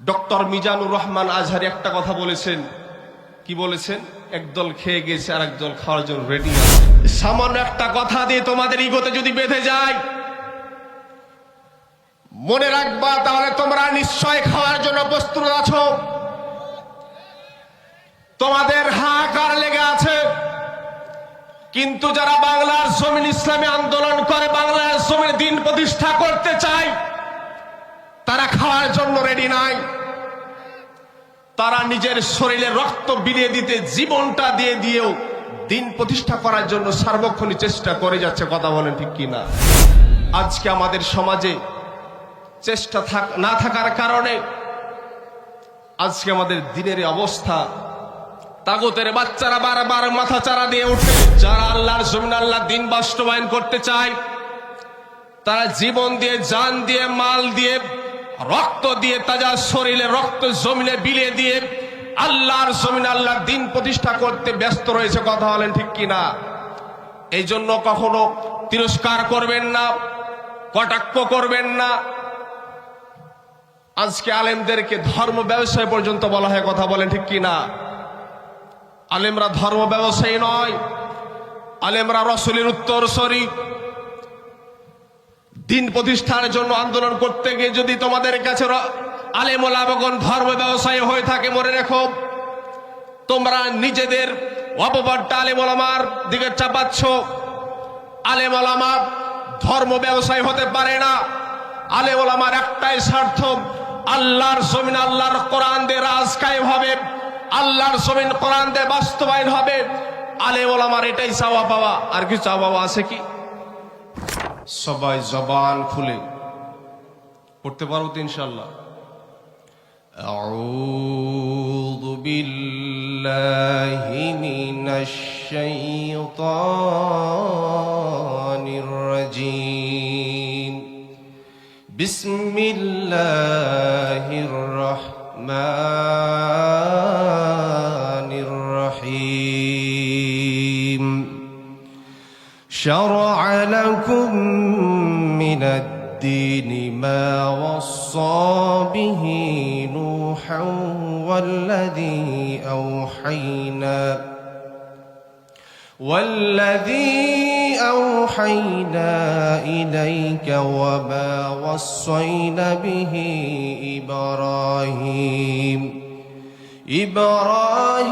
Doctor Mizanur Rahman Azhari একটা কথা বলেছেন। কি বলেছেন? একদল খেয়ে গেছে আর একদল খাওয়ার জন্য রেডি আছে। সামান্য একটা কথা দিয়ে তোমাদের ইগোতে যদি বেঁধে যায়, মনে রাখবা, তাহলে তোমরা নিশ্চয় খাওয়ার জন্য প্রস্তুত আছো। তোমাদের হাহাকার লেগে আছে। কিন্তু যারা বাংলার জমিন ইসলামী আন্দোলন করে, বাংলার জমিন দিন প্রতিষ্ঠা করতে চায় তারা খাওয়ার জন্য রেডি নাই। তারা নিজের শরীরে রক্ত বিলিয়ে দিতে, জীবনটা দিয়ে দিয়েও দিন প্রতিষ্ঠা করার জন্য সার্বক্ষণিক চেষ্টা করে যাচ্ছে, কথা বলেন ঠিক কিনা? আজকে আমাদের সমাজে চেষ্টা থাক, না থাকার কারণে আজকে আমাদের দিনের অবস্থা। তাগতের বাচ্চারা বারবার মাথা চারা দিয়ে ওঠে যারা আল্লাহর জমিন আল্লাহ দিন বাস্তবায়ন করতে চায়, তারা জীবন দিয়ে, জান দিয়ে, মাল দিয়ে রক্ত দিয়ে তাজা শরীরে রক্ত জমিনে বিলিয়ে দিয়ে আল্লাহর জমিন আল্লাহর দিন প্রতিষ্ঠা করতে ব্যস্ত রয়েছে, কথা বলেন ঠিক কিনা? এই জন্য কখনো তিরস্কার করবেন না, কটাক্ষ করবেন না। আজকে আলেমদেরকে ধর্ম ব্যবসায় পর্যন্ত বলা হয়, কথা বলেন ঠিক কিনা? আলেমরা ধর্ম ব্যবসায়ী নয়, আলেমরা রসুলের উত্তর শরীফ দিন প্রতিষ্ঠার জন্য আন্দোলন করতে গিয়ে যদি তোমাদের কাছে র- আলেম লাভগণ ধর্ম ব্যবসায়ী হয়ে থাকে, মনে রেখো, তোমরা নিজেদের অপবাদটা আলেম ওলামার দিকে চাপাচ্ছ। আলেম ওলামা ধর্ম ব্যবসায়ী হতে পারে না। আলেম ওলামার একটাই স্বার্থ, আল্লাহর জমিন আল্লাহর কোরআন দিয়ে রাজ হবে, আল্লাহর জমিন কোরআন দিয়ে বাস্তবায়ন হবে। আলেম ওলামার এটাই চাওয়া পাওয়া। আর কি চাওয়া পাওয়া আছে কি? সবাই জবান খুলে পড়তে পারবো তো ইনশাল্লাহ أعوذ بالله من الشيطان الرجيم بسم الله الرحمن شرع لكم من الدين ما وصى به نوحا والذي أوحينا والذي أوحينا إليك وما وصينا به إبراهيم إبراهيم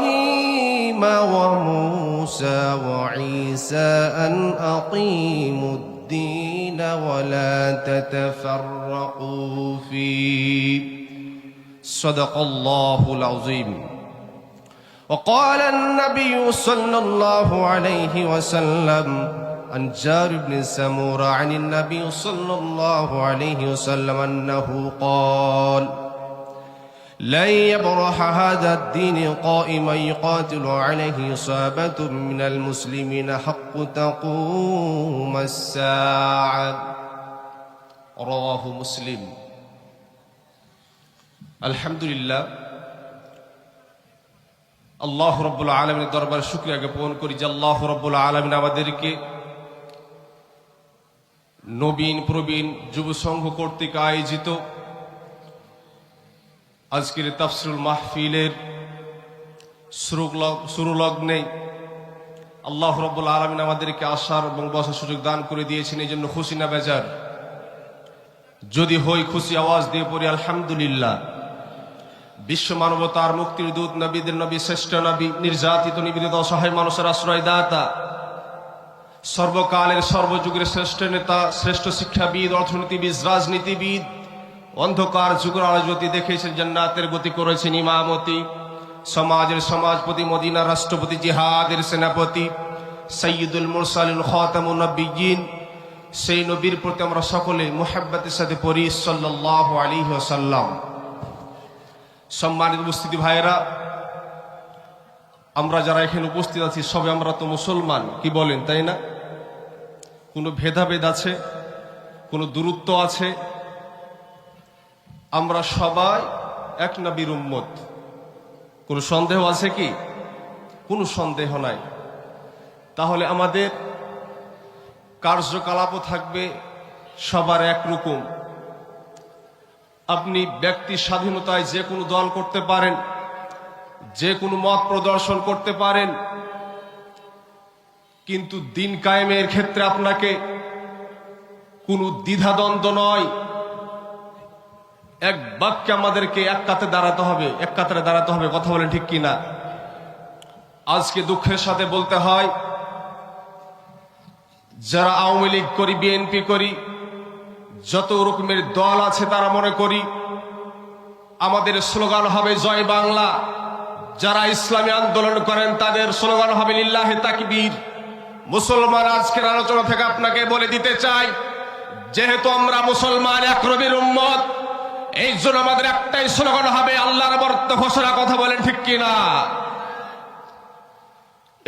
وموسى وعيسى أن أقيموا الدين ولا تتفرقوا فيه. صدق الله العظيم. وقال النبي صلى الله عليه وسلم عن جار بن سمورة عن النبي صلى الله عليه وسلم أنه قال لن يبرح هذا الدين قائما يقاتل عليه صابة من المسلمين حق تقوم الساعة رواه مسلم الحمد لله আল্লাহ রব্বুল আলমিনের দরবারে শুক্রিয়া জ্ঞাপন করি যে আল্লাহ রব্বুল আলমিন আমাদেরকে নবীন প্রবীণ যুব সংঘ কর্তৃক আয়োজিত আজকের তাফসিরুল মাহফিলের শুরু লগ্নে আল্লাহ রব্বুল আলমিন আমাদেরকে আসার এবং বসার সুযোগ দান করে দিয়েছেন এই জন্য খুশি না বেজার? যদি হই খুশি আওয়াজ দিয়ে পড়ি, আলহামদুলিল্লাহ। বিশ্ব মানবতার মুক্তির দূত নবীদের নবী, শ্রেষ্ঠ নবী, নির্যাতিত নিবেদিত অসহায় মানুষের আশ্রয় দাতা সর্বকালের সর্বযুগের শ্রেষ্ঠ নেতা, শ্রেষ্ঠ শিক্ষাবিদ, অর্থনীতিবিদ, রাজনীতিবিদ অন্ধকার যুগের আলোজ্যোতি দেখেছেন জান্নাতের গতি করেছেন ইমামতি। সমাজের সমাজপতি মদিনা রাষ্ট্রপতি, জিহাদের সেনাপতি সৈয়দুল মুরসালিন, খাতামুন নবীন সেই নবীর প্রতি আমরা সকলে মোহাব্বতের সাথে পড়ি সাল্লাহ আলী সাল্লাম সম্মানিত উপস্থিতি ভাইয়েরা, আমরা যারা এখানে উপস্থিত আছি, সবে আমরা তো মুসলমান, কি বলেন, তাই না? কোনো ভেদাভেদ আছে? কোনো দূরত্ব আছে? আমরা সবাই এক নবীর উম্মত। কোনো সন্দেহ আছে কি? কোনো সন্দেহ নাই। তাহলে আমাদের কার্যকলাপও থাকবে সবার একরকম আপনি ব্যক্তি স্বাধীনতায় যে কোনো দল করতে পারেন, যে কোনো মত প্রদর্শন করতে পারেন, কিন্তু দিন কায়েমের ক্ষেত্রে আপনাকে কোনো দ্বিধাদ্বন্দ্ব নয়। এক বাক্যে আমাদেরকে এক কাতে দাঁড়াতে হবে, এক কাতারে দাঁড়াতে হবে, কথা বলেন ঠিক কিনা? আজকে দুঃখের সাথে বলতে হয়, যারা আওয়ামী লীগ করি, বিএনপি করি, যত রকমের দল আছে তারা মনে করি, আমাদের স্লোগান হবে জয় বাংলা। যারা ইসলামী আন্দোলন করেন, তাদের স্লোগান হবে লিল্লাহে তাকবীর। মুসলমান আজকের আলোচনা থেকে আপনাকে বলে দিতে চাই, যেহেতু আমরা মুসলমান, এক উম্মত এই জন্য আমাদের একটাই স্লোগান হবে, আল্লাহর বর্ত ঘোষণা, কথা বলেন ঠিক কিনা?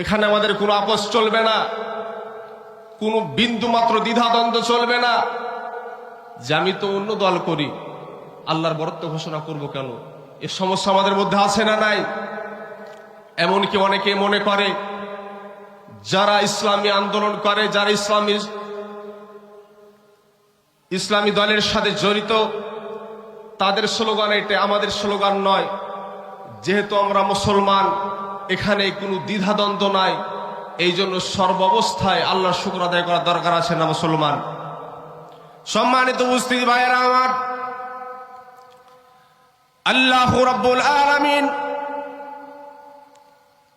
এখানে আমাদের কোনো আপোষ চলবে না, কোনো বিন্দু মাত্র দ্বিধাদ্বন্দ্ব চলবে না। যে আমি তো অন্য দল করি, আল্লাহর বরত্ব ঘোষণা করব কেন? এ সমস্যা আমাদের মধ্যে আছে না নাই? এমনকি অনেকে মনে করে, যারা ইসলামী আন্দোলন করে, যারা ইসলামী ইসলামী দলের সাথে জড়িত তাদের স্লোগান এটা আমাদের স্লোগান নয়। যেহেতু আমরা মুসলমান, এখানে কোনো দ্বিধাদ্বন্দ্ব নাই। এই জন্য সর্বাবস্থায় আল্লাহর শুক্র আদায় করার দরকার আছে না মুসলমান? সম্মানিত উপস্থিতি ভাইয়েরা আমার, আল্লাহ রাব্বুল আলামিন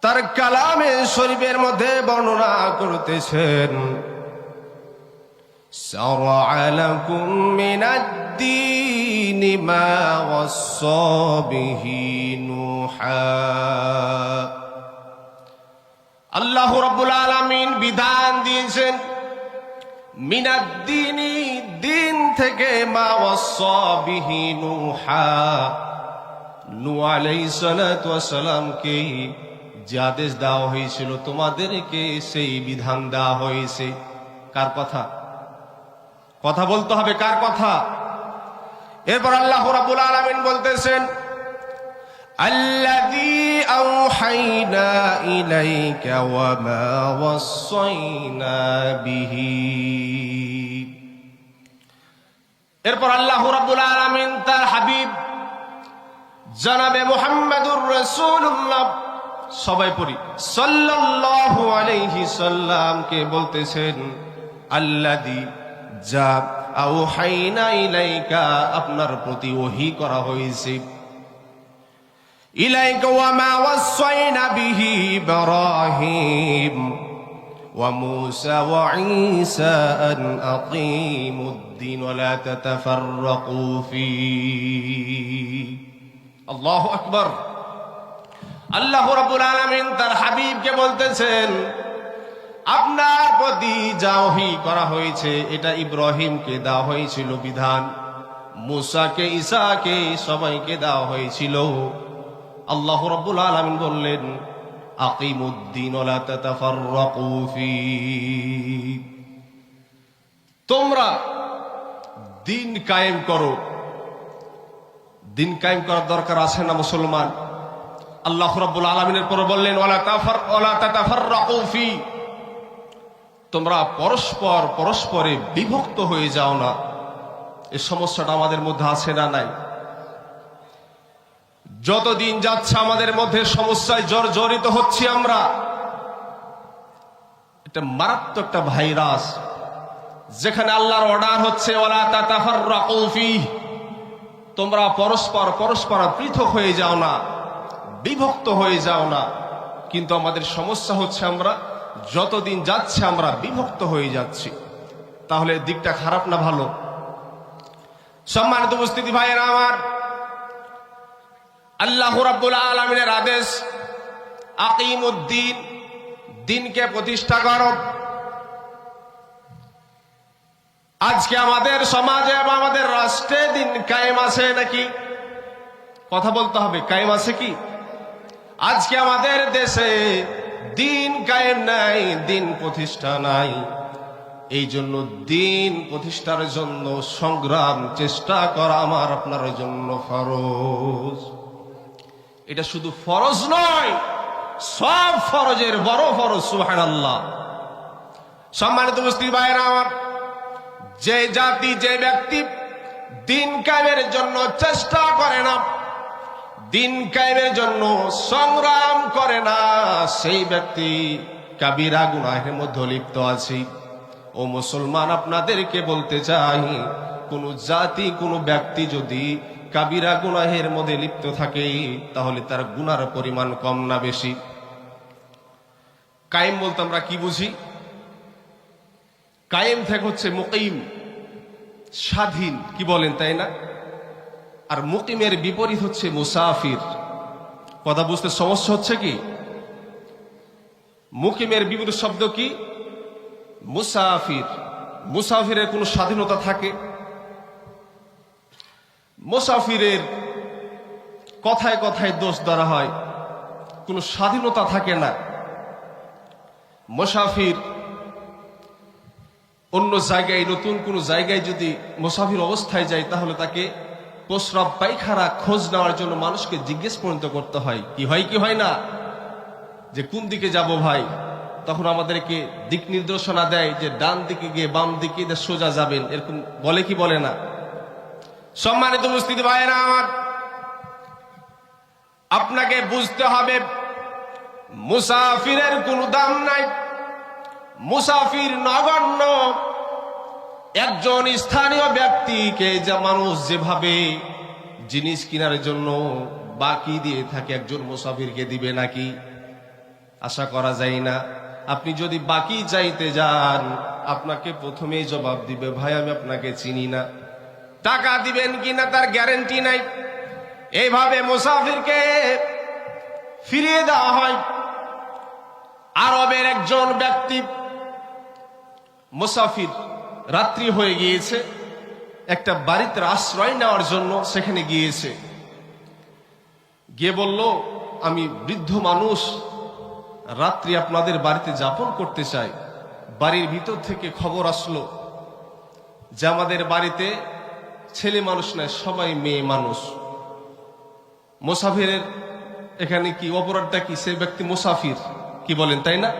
তার কালামে শরীফের মধ্যে বর্ণনা করতেছেন। شرع لكم من الدين ما وصى به نوحا আল্লাহ রাব্বুল আলামিন বিধান দিয়েছেন মিনাদ্দিনি দিন থেকে মা ওয়াসা বিহি নূহা নূহ আলাইহিস সালাতু ওয়াসালামকে যে আদেশ দেওয়া হয়েছিল তোমাদেরকে সেই বিধান দেওয়া হয়েছে কার কথা কথা বলতে হবে কার কথা এরপর আল্লাহ রাব্বুল আলামিন বলতেছেন الذي أوحينا إليك وما وصينا به এরপর আল্লাহ রাব্বুল আলামিন তার হাবিব জনাবে মুহাম্মদুর রাসূলুল্লাহ সবাই পড়ি সাল্লাল্লাহু আলাইহি সাল্লামকে বলতেছেন আল্লাযী যা আও হাইনা ইলাইকা, আপনার প্রতি ওহি করা হয়েছে। ইলাইকা ওয়া মা ওয়াসাইনা বিহি ইব্রাহিম। ওয়া মূসা ওয়া ঈসা আন আকিমুদ্দিন ওয়া লা তাতাফাররাকু ফি। আল্লাহু আকবার। আল্লাহ রাব্বুল আলামিন তার হাবিবকে বলতেছেন আপনার প্রতি যা ওহী করা হয়েছে, এটা ইব্রাহিমকে দেওয়া হয়েছিল বিধান মুসাকে, ঈসাকে সবাইকে দেওয়া হয়েছিল আল্লাহ রব্বুল আলমিন বললেন, আকিমুদ্দিন। তোমরা দিন কায়েম করো দিন কায়েম করার দরকার আছে না মুসলমান আল্লাহ রব্বুল আলমিনের পরে বললেন ওলা তাফার ওলা তাতাফাররাকু ফী। তোমরা পরস্পর পরস্পরে বিভক্ত হয়ে যাও না। এ সমস্যাটা আমাদের মধ্যে আছে না নাই? যতদিন যাচ্ছে আমাদের মধ্যে সমস্যায় জর্জরিত হচ্ছি আমরা। এটা মারাত্মক একটা ভাইরাস, যেখানে আল্লাহর অর্ডার হচ্ছে। তোমরা পরস্পর পরস্পর পৃথক হয়ে যাও না, বিভক্ত হয়ে যাও না। কিন্তু আমাদের সমস্যা হচ্ছে আমরা যতদিন যাচ্ছে আমরা বিভক্ত হয়ে যাচ্ছি। তাহলে দিকটা খারাপ না ভালো? সম্মানিত উপস্থিতি ভাইয়েরা আমার, আল্লাহ রাব্বুল আলমিনের আদেশ, আকিমুদ্দিন, দিনকে প্রতিষ্ঠা করো। আজকে আমাদের সমাজে এবং আমাদের রাষ্ট্রে দিন কায়েম আছে নাকি? কথা বলতে হবে, কায়েম আছে কি? আজকে আমাদের দেশে দিন কায়েম নাই, দিন প্রতিষ্ঠা নাই। এই জন্য দিন প্রতিষ্ঠার জন্য সংগ্রাম, চেষ্টা করা আমার আপনার জন্য ফরজ। এটা শুধু ফরজ নয়, সব ফরজের বড় ফরজ সুহান আল্লাহ সম্মানিত উপস্থিত ভাইয়েরা আমার, যে জাতি, যে ব্যক্তি দিন কায়েমের জন্য চেষ্টা করে না দিন কায়েমের জন্য সংগ্রাম করে না সেই ব্যক্তি। কাবিরা গুনাহের মধ্যে লিপ্ত আছে। ও মুসলমান, আপনাদেরকে বলতে চাই, কোন জাতি, কোন ব্যক্তি যদি কাবিরা গুনাহের মধ্যে লিপ্ত থাকে, তাহলে তার গুনার পরিমাণ কম না বেশি। কায়েম বলতে আমরা কি বুঝি? কায়েম থেকে হচ্ছে মুকিম, স্বাধীন। কি বলেন, তাই না? আর মুকিমের বিপরীত হচ্ছে মুসাফির। কথা বুঝতে সমস্যা হচ্ছে কি? মুকিমের বিপরীত শব্দ কি? মুসাফির। মুসাফিরের কোনো স্বাধীনতা থাকে? মুসাফিরের কথায় কথায় দোষ ধরা হয়। কোনো স্বাধীনতা থাকে না। মুসাফির অন্য জায়গায়, নতুন কোনো জায়গায় যদি মুসাফির অবস্থায় যায়, তাহলে তাকে প্রস্রাব পায়খানা খোঁজ নেওয়ার জন্য মানুষকে জিজ্ঞেস পর্যন্ত করতে হয়, কি হয় কি হয় না? যে কোন দিকে যাব ভাই? তখন আমাদেরকে দিক নির্দেশনা দেয় যে ডান দিকে গিয়ে বাম দিকে সোজা যাবেন, এরকম বলে কি বলে না? সম্মানিত উপস্থিতি ভাইয়েরা আমার, আপনাকে বুঝতে হবে, মুসাফিরের কোনো দাম নাই। মুসাফির নগণ্য একজন স্থানীয় ব্যক্তিকে যা মানুষ যেভাবে জিনিস কেনার জন্য বাকি দিয়ে থাকে, একজন মুসাফিরকে দিবে নাকি? আশা করা যায় না। আপনি যদি বাকি চাইতে যান, আপনাকে প্রথমেই জবাব দিবে, ভাই, আমি আপনাকে চিনি না। টাকা দিবেন কিনা তার গ্যারেন্টি নাই। এইভাবে মুসাফিরকে ফিরিয়ে দেওয়া হয়। আরবের একজন ব্যক্তি, মুসাফির রাত্রি হয়ে গিয়েছে। একটা বাড়িতে আশ্রয় নেওয়ার জন্য সেখানে গিয়েছে। গিয়ে বলল, আমি বৃদ্ধ মানুষ, রাত্রি আপনাদের বাড়িতে যাপন করতে চাই। বাড়ির ভিতর থেকে খবর আসলো যে আমাদের বাড়িতে ছেলে মানুষ নয়, সবাই মেয়ে মানুষ। মোসাফিরের এখানে কি অপরাধটা কি? সে ব্যক্তি মুসাফির, কি বলেন, তাই না?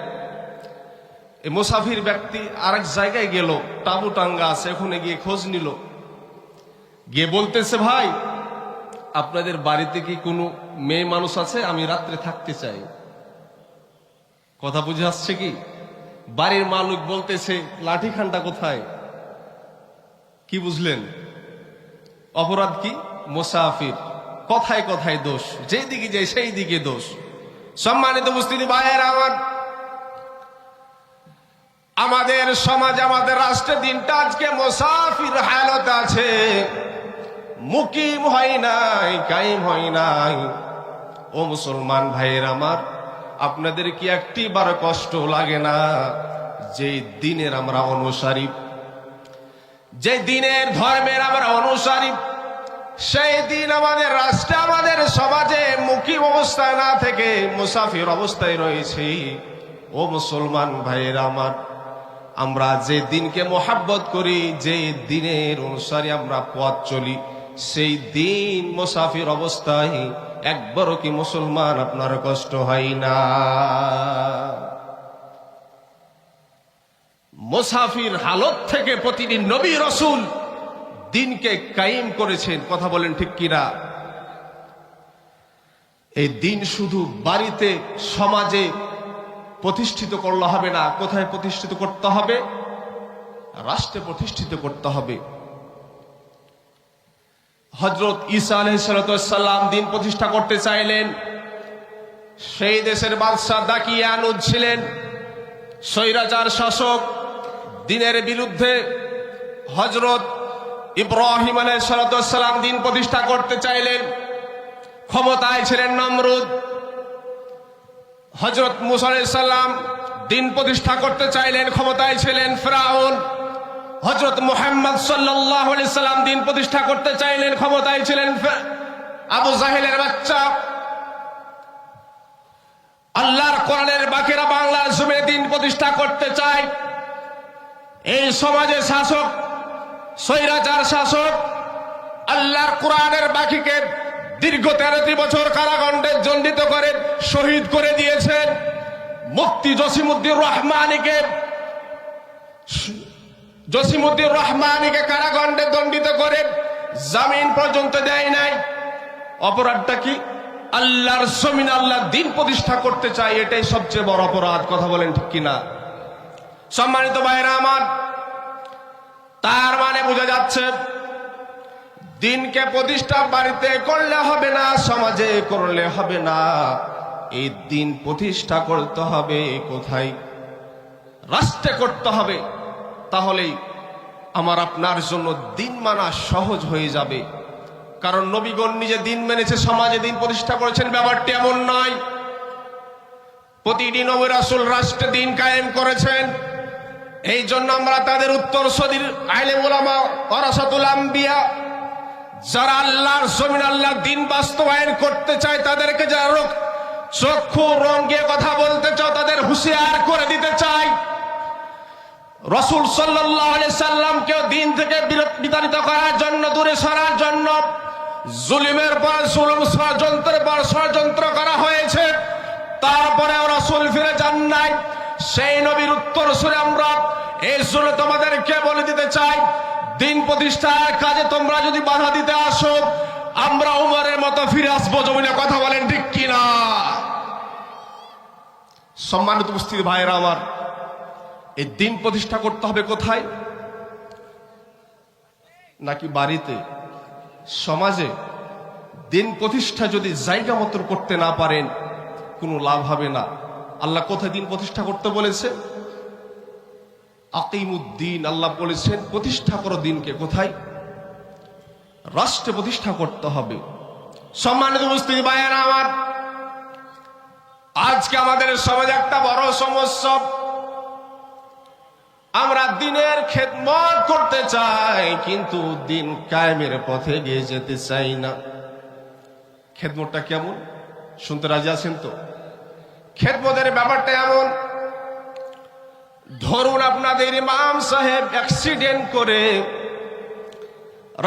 এই মুসাফির ব্যক্তি আরেক জায়গায় গেল টাবু টাঙ্গা আছে, ওখানে গিয়ে খোঁজ নিল। গিয়ে বলতেছে, ভাই, আপনাদের বাড়িতে কি কোনো মেয়ে মানুষ আছে? আমি রাত্রে থাকতে চাই। কথা বুঝে আসছে কি? বাড়ির মালিক বলতেছে, লাঠি খানটা কোথায়? কি বুঝলেন? অপরাধ কি? মোসাফির। কথায় কথায় দোষ। যেই দিকে যায় সেই দিকে দোষ। সম্মানিত উপস্থিতি, ভাইয়ের, আমার আমাদের সমাজ, আমাদের রাষ্ট্রের দিনটা আজকে মোসাফির হালত আছে। মুকিম হয় নাই, কায়েম হয় নাই। ও মুসলমান ভাইয়ের আমার, আপনাদের কি একটি বার কষ্ট লাগে না? যে দিনের আমরা অনুসারী যে দিনের ধর্মের আমরা অনুসারী, সেই দিন আমাদের রাষ্ট্রে, আমাদের সমাজে মুকিম অবস্থায় না থেকে মুসাফির অবস্থায় রয়েছে। ও মুসলমান ভাইয়ের আমার আমরা যে দিনকে মোহাব্বত করি, যে দিনের অনুসারে আমরা পথ চলি। সেই দিন মোসাফির অবস্থায় একবারও কি মুসলমান আপনার কষ্ট হয় না? মুসাফির হালত থেকে প্রতিদিন নবী রসুল দিনকে কায়েম করেছেন, কথা বলেন ঠিক কিনা? এই দিন শুধু বাড়িতে, সমাজে প্রতিষ্ঠিত করলে হবে না। কোথায় প্রতিষ্ঠিত করতে হবে? রাষ্ট্রে প্রতিষ্ঠিত করতে হবে। হজরত ঈসা আলহিসাল্লাম দিন প্রতিষ্ঠা করতে চাইলেন। সেই দেশের বাদশাহ দাকিয়ানুজ ছিলেন। স্বৈরাচার শাসক দিনের বিরুদ্ধে হজরত ইব্রাহিম আলাইসালাম দিন প্রতিষ্ঠা করতে চাইলেন। ক্ষমতায় ছিলেন নমরুদ। হজরত মুসাল্লাম দিন প্রতিষ্ঠা করতে চাইলেন, ক্ষমতায় ছিলেন ফ্রাউন। হজরত মোহাম্মদ সাল্লাম দিন প্রতিষ্ঠা করতে চাইলেন, ক্ষমতায় ছিলেন আবু জাহেলের বাচ্চা। আল্লাহর কোরআনের বাকিরা বাংলার জমিনে দিন প্রতিষ্ঠা করতে চায়। এই সমাজে শাসক, স্বৈরাচার শাসক, আল্লাহর কোরআনের বাকিকে দীর্ঘ তেরোটি বছর কারাগণ্ডে দণ্ডিত করে, শহীদ করে দিয়েছেন মুক্তি জসিমুদ্দিন রহমানিকে। জসিমুদ্দিন রহমানিকে কারাগণ্ডে দণ্ডিত করে জামিন পর্যন্ত দেয় নাই। অপরাধটা কি? আল্লাহর জমিন আল্লাহ দিন প্রতিষ্ঠা করতে চাই এটাই সবচেয়ে বড় অপরাধ, কথা বলেন ঠিক কিনা? সম্মানিত ভাইরা আমার, তার মানে বোঝা যাচ্ছে দিনকে প্রতিষ্ঠা বাড়িতে করলে হবে না, সমাজে করলে হবে না। এই দিন প্রতিষ্ঠা করতে হবে, কোথায়? রাষ্ট্রে করতে হবে। তাহলেই আমার আপনার জন্য দিন মানা সহজ হয়ে যাবে। কারণ নবীগণ নিজে দিন মেনেছে, সমাজে দিন প্রতিষ্ঠা করেছেন, ব্যাপারটি এমন নয়। প্রতিটি নবী রাসুল রাষ্ট্রে দিন কায়েম করেছেন। এই জন্য আমরা তাদের উত্তর সদির আইলে ওলামা অরাসাতুল আম্বিয়া যারা আল্লাহর জমিন, আল্লাহর দিন বাস্তবায়ন করতে চায়, তাদেরকে যারা রোগ, চক্ষু রঙ্গে কথা বলতে চাও তাদের হুঁশিয়ার করে দিতে চাই রসুল সাল্লামকেও দিন থেকে বিতাড়িত করার জন্য, দূরে সরার জন্য জুলিমের পর, জুলুম ষড়যন্ত্রের পর ষড়যন্ত্র করা হয়েছে। তারপরে রসুল ফিরে যান নাই। সেই নবীর উত্তর সুরে আমরা এই সুরে তোমাদেরকে বলে দিতে চাই। দিন প্রতিষ্ঠার কাজে তোমরা যদি বাধা দিতে আসো, আমরা উমরের মতো ফিরে আসব। জমিনে কথা বলেন ঠিক কিনা? সম্মানিত উপস্থিত ভাইয়েরা আমার, এই দিন প্রতিষ্ঠা করতে হবে কোথায়? নাকি বাড়িতে? সমাজে দিন প্রতিষ্ঠা যদি জায়গা মতন করতে না পারেন, কোনো লাভ হবে না। আল্লাহ কোথায় দিন প্রতিষ্ঠা করতে বলেছে? আকিমুদ্দিন, আল্লাহ বলেছেন, প্রতিষ্ঠা করো দিনকে। কোথায়? রাষ্ট্রে প্রতিষ্ঠা করতে হবে। সম্মানিত উপস্থিতি, ভাইয়েরা আমার, আজকে আমাদের সমাজে একটা বড় সমস্যা। আমরা দিনের খেদমত করতে চাই, কিন্তু দিন কায়েমের পথে গিয়ে যেতে চাই না। খেদমতটা কেমন? শুনতে রাজি আছেন তো? খেদমতের ব্যাপারটা এমন ধরুন আপনাদের ইমাম সাহেব অ্যাক্সিডেন্ট করে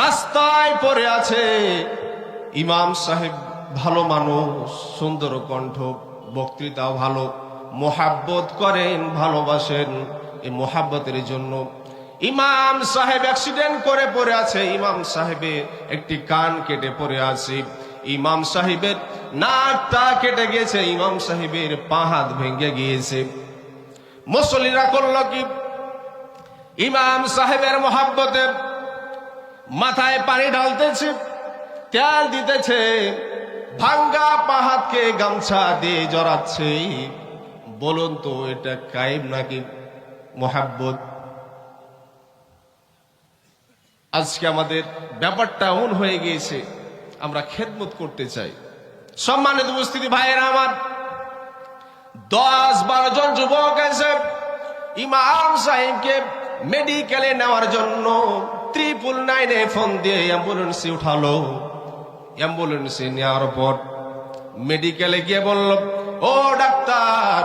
রাস্তায় পড়ে আছে। ইমাম সাহেব ভালো মানুষ, সুন্দর কণ্ঠ, বক্তৃতাও ভালো, মোহাব্বত করেন, ভালোবাসেন। এই মোহাব্বতের জন্য ইমাম সাহেব অ্যাক্সিডেন্ট করে পড়ে আছে। ইমাম সাহেবের একটি কান কেটে পড়ে আছে। ইমাম সাহেবের নাকটা কেটে গিয়েছে ইমাম সাহেবের পা হাত ভেঙে গিয়েছে। মুসল্লিরা করল কি? ইমাম সাহেবের মোহাব্বতে মাথায় পানি ঢালতেছে, তেল দিতেছে, ভাঙ্গা পাহাড়কে গামছা দিয়ে জড়াচ্ছে। বলুন তো, এটা কায়েম নাকি মোহাব্বত? আজকে আমাদের ব্যাপারটা এমন হয়ে গিয়েছে, আমরা খেদমত করতে চাই। সম্মানিত উপস্থিতি ভাইয়েরা আমার দশ বারো জন যুবক এসে ইমাম সাহেবকে মেডিকেলে নেওয়ার জন্য ত্রিপুল নাইনে ফোন দিয়ে অ্যাম্বুলেন্সে উঠালো। অ্যাম্বুলেন্সে নেওয়ার পর মেডিকেলে গিয়ে বলল, ও ডাক্তার,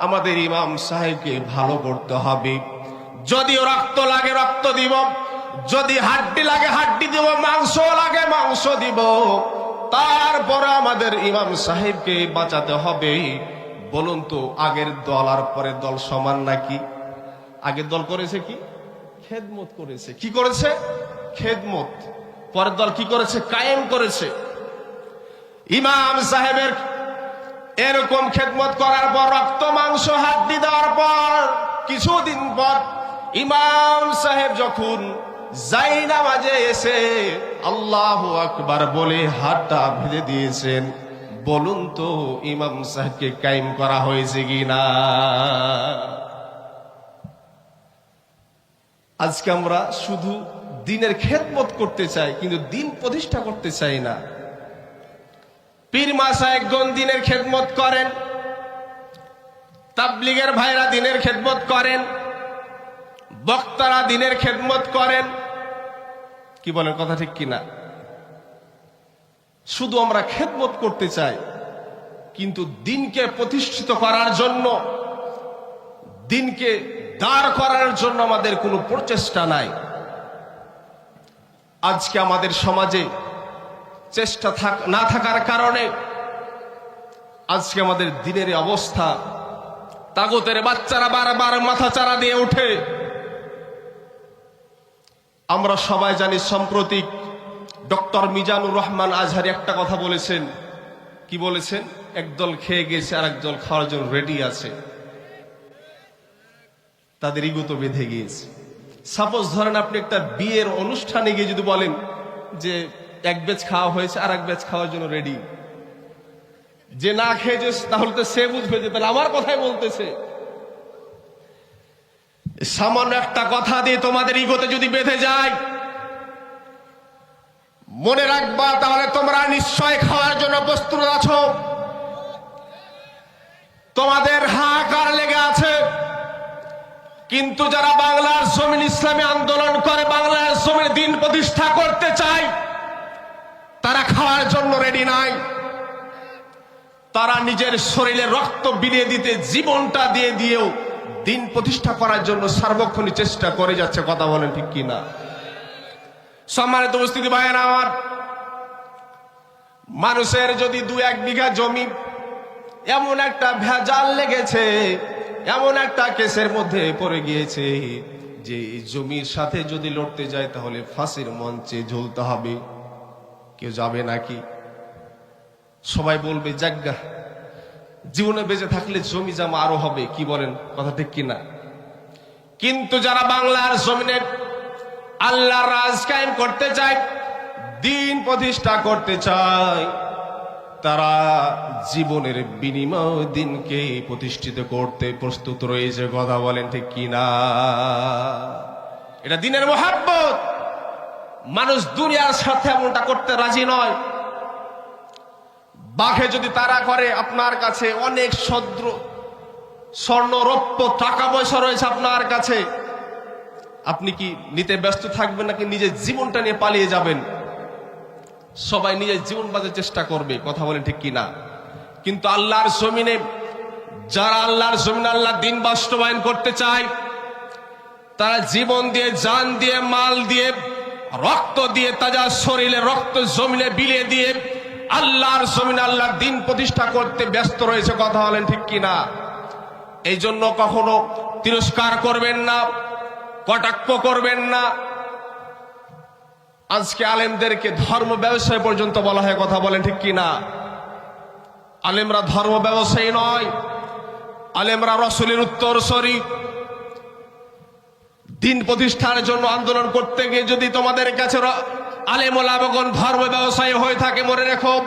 আমাদের ইমাম সাহেবকে ভালো করতে হবে। যদিও রক্ত লাগে, রক্ত দিব। যদি হাড্ডি লাগে, হাড্ডি দিব, মাংস লাগে, মাংস দিব। তারপরে আমাদের ইমাম সাহেবকে বাঁচাতে হবে। বলুন তো, আগের দল আর পরের দল সমান নাকি? আগের দল করেছে কি? খেদমত করেছে। কি করেছে? খেদমত। পরের দল কি করেছে? কায়েম করেছে। ইমাম সাহেবের এরকম খেদমত করার পর, রক্ত, মাংস, হাড্ডি দেওয়ার পর, কিছুদিন পর ইমাম সাহেব যখন যাই নামাজে এসে আল্লাহ আকবার বলে হাতটা ভেজে দিয়েছেন বলুন তো, ইমাম সাহেবকে কায়েম করা হয়েছে কি না? আজকে আমরা শুধু দিনের খেদমত করতে চাই, কিন্তু দিন প্রতিষ্ঠা করতে চাই না। পীর মাসা একজন দিনের খেদমত করেন, তাবলিগের ভাইরা দিনের খেদমত করেন, বক্তারা দিনের খেদমত করেন। কি বলেন কথা ঠিক কিনা? শুধু আমরা খেদমত করতে চাই, কিন্তু দিনকে প্রতিষ্ঠিত করার জন্য, দিনকে দাঁড় করার জন্য আমাদের কোনো প্রচেষ্টা নাই। আজকে আমাদের সমাজে চেষ্টা থাক- না থাকার কারণে আজকে আমাদের দিনের অবস্থা, তাগতের বাচ্চারা বারবার মাথা চারা দিয়ে ওঠে। আমরা সবাই জানি সাম্প্রতিক ডক্টর মিজানুর রহমান আজহারি একটা কথা বলেছেন। কি বলেছেন? একদল খেয়ে গেছে আর একদল খাওয়ার জন্য রেডি আছে। তাদের ইগত বেঁধে গিয়েছে। সাপোজ ধরেন আপনি একটা বিয়ের অনুষ্ঠানে গিয়ে যদি বলেন যে এক বেচ খাওয়া হয়েছে আর এক বেচ খাওয়ার জন্য রেডি যে না খেয়েছে তাহলে তো সে বুঝবে যে তাহলে আমার কথাই বলতেছে। সামান্য একটা কথা দিয়ে তোমাদের ইগোতে যদি বেঁধে যায় মনে রাখবা, তাহলে তোমরা নিশ্চয় খাওয়ার জন্য প্রস্তুত আছো। তোমাদের হাহাকার লেগে আছে। কিন্তু যারা বাংলার জমিন ইসলামী আন্দোলন করে, বাংলার জমিন দিন প্রতিষ্ঠা করতে চায়, তারা খাওয়ার জন্য রেডি নাই। তারা নিজের শরীরে রক্ত বিলিয়ে দিতে, জীবনটা দিয়ে দিয়েও দিন প্রতিষ্ঠা করার জন্য সার্বক্ষণিক চেষ্টা করে যাচ্ছে। কথা বলেন ঠিক কিনা? সম্মানিত উপস্থিতি ভাইয়ের আমার। মানুষের যদি দু এক বিঘা জমি এমন একটা ভেজাল লেগেছে, এমন একটা কেসের মধ্যে পড়ে গিয়েছে, যে জমির সাথে যদি লড়তে যায় তাহলে ফাঁসির মঞ্চে ঝুলতে হবে। কেউ যাবে নাকি? সবাই বলবে জাজ্ঞা জীবনে বেঁচে থাকলে জমি জামা আরও হবে। কি বলেন? কথা ঠিক কিনা? কিন্তু যারা বাংলার জমিনে আল্লাহর রাজ কায়েম করতে চায়, দিন প্রতিষ্ঠা করতে চায়, তারা জীবনের বিনিময় দিনকে প্রতিষ্ঠিত করতে প্রস্তুত রয়েছে। কথা বলেন ঠিক কিনা? এটা দিনের মহাব্বত। মানুষ দুনিয়ার সাথে এমনটা করতে রাজি নয়। বাঘে যদি তারা করে, আপনার কাছে অনেক সদ্র স্বর্ণ, রৌপ্য, টাকা পয়সা রয়েছে আপনার কাছে। আপনি কি নিতে ব্যস্ত থাকবেন নাকি নিজের জীবনটা নিয়ে পালিয়ে যাবেন? সবাই নিজের জীবন বাঁচার চেষ্টা করবে, কথা বলেন ঠিক কিনা? কিন্তু আল্লাহর জমিনে, যারা আল্লাহর জমিনে আল্লাহ দিন বাস্তবায়ন করতে চায়, তারা জীবন দিয়ে, জান দিয়ে, মাল দিয়ে, রক্ত দিয়ে, তাজা শরীরে রক্ত জমিনে বিলিয়ে দিয়ে আল্লাহর জমিনে আল্লাহর দিন প্রতিষ্ঠা করতে ব্যস্ত রয়েছে, কথা বলেন ঠিক কিনা? এই জন্য কখনো তিরস্কার করবেন না। কটাক্ষ করবেন না। আজকে আলেমদেরকে ধর্ম ব্যবসায় পর্যন্ত বলা হয় কথা বলেন ঠিক কিনা? আলেমরা ধর্ম ব্যবসায়ী নয়, আলেমরা রসুলের উত্তর সরি। দিন প্রতিষ্ঠার জন্য আন্দোলন করতে গিয়ে যদি তোমাদের কাছে র- আলেম ওলামগণ ধর্ম ব্যবসায়ী হয়ে থাকে, মনে রেখো।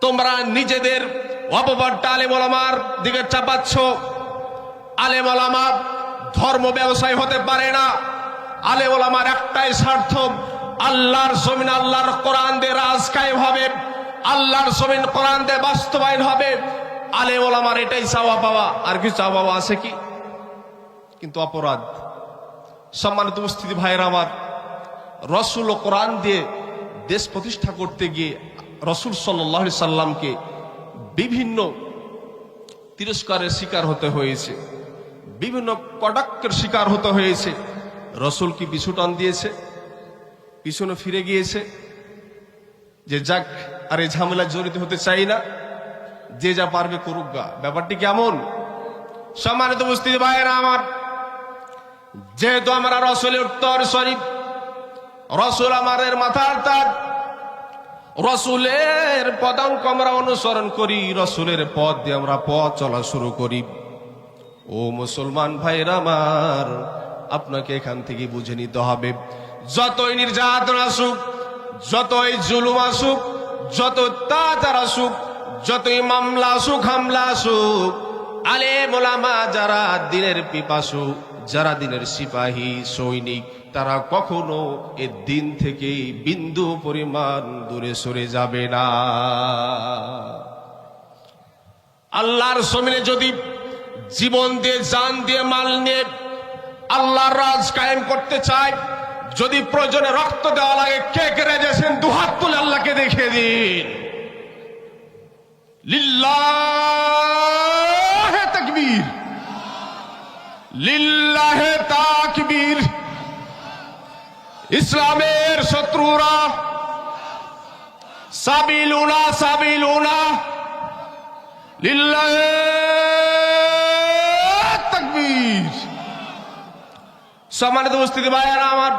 তোমরা নিজেদের অপবাদটা আলেম ওলামার দিকে চাপাচ্ছ। আলেম ওলামা ধর্ম ব্যবসায় হতে পারে না। আলেম ওলামার একটাই স্বার্থ, আল্লাহর জমিন আল্লাহর কোরআন দিয়ে রাজ কায়েম হবে, আল্লাহর জমিন কোরআন দিয়ে বাস্তবায়ন হবে। আলেম ওলামার এটাই চাওয়া পাওয়া। আর কিছু চাওয়া পাওয়া আছে কি? কিন্তু অপরাধ। সম্মানিত উপস্থিতি ভাইয়ের আমার, রসুল ও কোরআন দিয়ে দেশ প্রতিষ্ঠা করতে গিয়ে রসুল সাল্লাহ সাল্লামকে বিভিন্ন তিরস্কারের শিকার হতে হয়েছে। বিভিন্ন কটাক্ষের শিকার হতে হয়েছে। রসুল কি পিছু টান দিয়েছে? পিছনে ফিরে গিয়েছে? যে যাক, আর এই ঝামেলায় জড়িত হতে চাই না। যে যা পারবে করুক গা। ব্যাপারটি কেমন? সম্মানিত উপস্থিতি ভাইয়েরা আমার, যেহেতু আমরা রসুলের উত্তর শরীফ, রসুল আমাদের মাথার তার, রসুলের পদাঙ্ক আমরা অনুসরণ করি, রসুলের পথ দিয়ে আমরা পথ চলা শুরু করি। ও মুসলমান ভাইরা আমার, আপনাকে এখান থেকে বুঝে নিতে হবে, যতই নির্যাতন আসুক, যতই জুলুম আসুক, যত তাজার আসুক, যতই মামলা আসুক, হামলা আসুক আলে মোলামা যারা দিনের পিপাসু, যারা দিনের সিপাহী, সৈনিক, তারা কখনো এ দিন থেকে বিন্দু পরিমাণ দূরে সরে যাবে না। আল্লাহর জমিনে যদি জীবন দিয়ে, জান দিয়ে, মাল নিয়ে আল্লাহর রাজ কায়েম করতে চায়, যদি প্রয়োজনে রক্ত দেওয়া লাগে, কে কে রেজেছেন দুহাত তুলে আল্লাহকে দেখিয়ে দিন। লিল্লাহে তাকবীর। লিল্লাহে তাকবীর। ইসলামের শত্রুরা, সাবিলুনা সাবিলুনা। লিল্লাহে তাকবীর সম্মানিত উপস্থিতি, ভাইয়ারা, আমার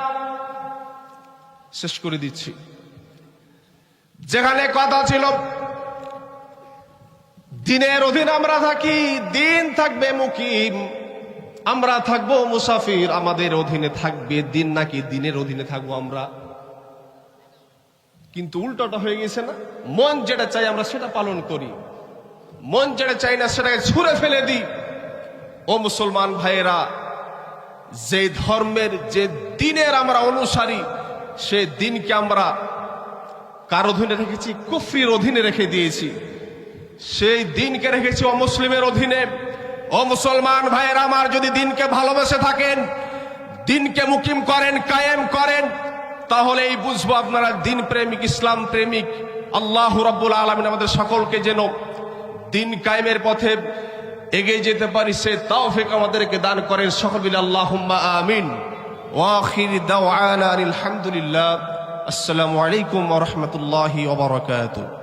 শেষ করে দিচ্ছি। যেখানে কথা ছিল, দিনের অধীন আমরা থাকি, দিন থাকবে মুকিম। আমরা থাকব মুসাফির, আমাদের অধীনে থাকবে দিন নাকি দিনের অধীনে থাকব আমরা। কিন্তু উল্টোটা হয়ে গেছে না, মন যেটা চাই আমরা সেটা পালন করি। মন যেটা চাই না সেটাকে ছুঁড়ে ফেলে দিই। ও মুসলমান ভাইয়েরা যে ধর্মের, যে দিনের আমরা অনুসারী, সে দিনকে আমরা কার অধীনে রেখেছি? কুফরির অধীনে রেখে দিয়েছি। সেই দিনকে রেখেছি অমুসলিমের অধীনে। ও মুসলমান ভাইয়েরা, আমার যদি দিনকে ভালোবেসে থাকেন, দিনকে মুকিম করেন, কায়েম করেন, তাহলে এই বুঝব আপনারা দিন প্রেমিক, ইসলাম প্রেমিক, আল্লাহ রাব্বুল আলমিন আমাদের সকলকে যেন দিন কায়েমের পথে এগিয়ে যেতে পারি, সে তাওফিক আমাদেরকে দান করেন। সকল মিলে আল্লাহুম্মা আমিন। ওয়াখির দাওয়ানা আলহামদুলিল্লাহ আসসালামু আলাইকুম ওয়া রাহমাতুল্লাহি ওয়া বারাকাতুহু।